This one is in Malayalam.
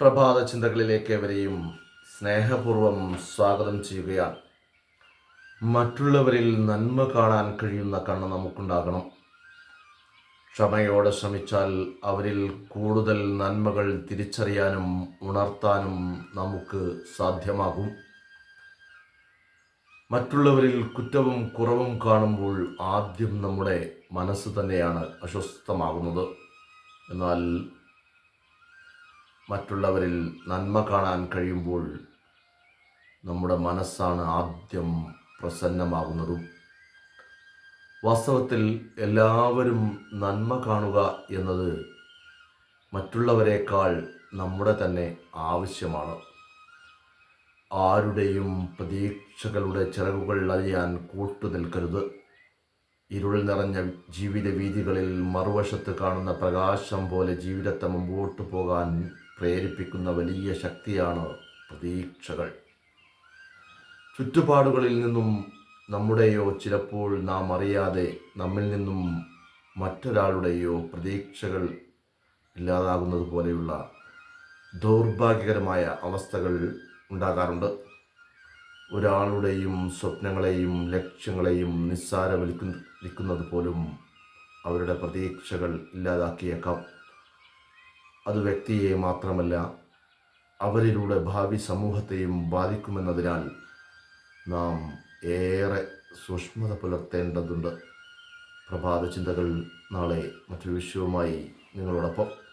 പ്രഭാത ചിന്തകളിലേക്ക് എവരെയും സ്നേഹപൂർവം സ്വാഗതം ചെയ്യുകയാണ്. മറ്റുള്ളവരിൽ നന്മ കാണാൻ കഴിയുന്ന കണ്ണ് നമുക്കുണ്ടാകണം. ക്ഷമയോടെ ശ്രമിച്ചാൽ അവരിൽ കൂടുതൽ നന്മകൾ തിരിച്ചറിയാനും ഉണർത്താനും നമുക്ക് സാധ്യമാകും. മറ്റുള്ളവരിൽ കുറ്റവും കുറവും കാണുമ്പോൾ ആദ്യം നമ്മുടെ മനസ്സ് തന്നെയാണ് അസ്വസ്ഥമാകുന്നത്. എന്നാൽ മറ്റുള്ളവരിൽ നന്മ കാണാൻ കഴിയുമ്പോൾ നമ്മുടെ മനസ്സാണ് ആദ്യം പ്രസന്നമാകുന്നതും. വാസ്തവത്തിൽ എല്ലാവരും നന്മ കാണുക എന്നത് മറ്റുള്ളവരെക്കാൾ നമ്മുടെ തന്നെ ആവശ്യമാണ്. ആരുടെയും പ്രതീക്ഷകളുടെ ചിറകുകൾ കൂട്ടു നിൽക്കരുത്. ഇരുൾ നിറഞ്ഞ ജീവിത വീതികളിൽ മറുവശത്ത് കാണുന്ന പ്രകാശം പോലെ ജീവിതത്തെ മുമ്പോട്ട് പോകാൻ പ്രേരിപ്പിക്കുന്ന വലിയ ശക്തിയാണ് പ്രതീക്ഷകൾ. ചുറ്റുപാടുകളിൽ നിന്നും നമ്മുടെയോ ചിലപ്പോൾ നാം അറിയാതെ നമ്മിൽ നിന്നും മറ്റൊരാളുടെയോ പ്രതീക്ഷകൾ ഇല്ലാതാകുന്നത് പോലെയുള്ള ദൗർഭാഗ്യകരമായ അവസ്ഥകൾ ഉണ്ടാകാറുണ്ട്. ഒരാളുടെയും സ്വപ്നങ്ങളെയും ലക്ഷ്യങ്ങളെയും നിസ്സാരവലിക്കുന്നത് പോലും അവരുടെ പ്രതീക്ഷകൾ ഇല്ലാതാക്കിയേക്കാം. അത് വ്യക്തിയെ മാത്രമല്ല അവരിലൂടെ ഭാവി സമൂഹത്തെയും ബാധിക്കുമെന്നതിനാൽ നാം ഏറെ സൂക്ഷ്മത പുലർത്തേണ്ടതുണ്ട്. പ്രഭാത ചിന്തകൾ നാളെ മറ്റൊരു വിഷയവുമായി നിങ്ങളോടൊപ്പം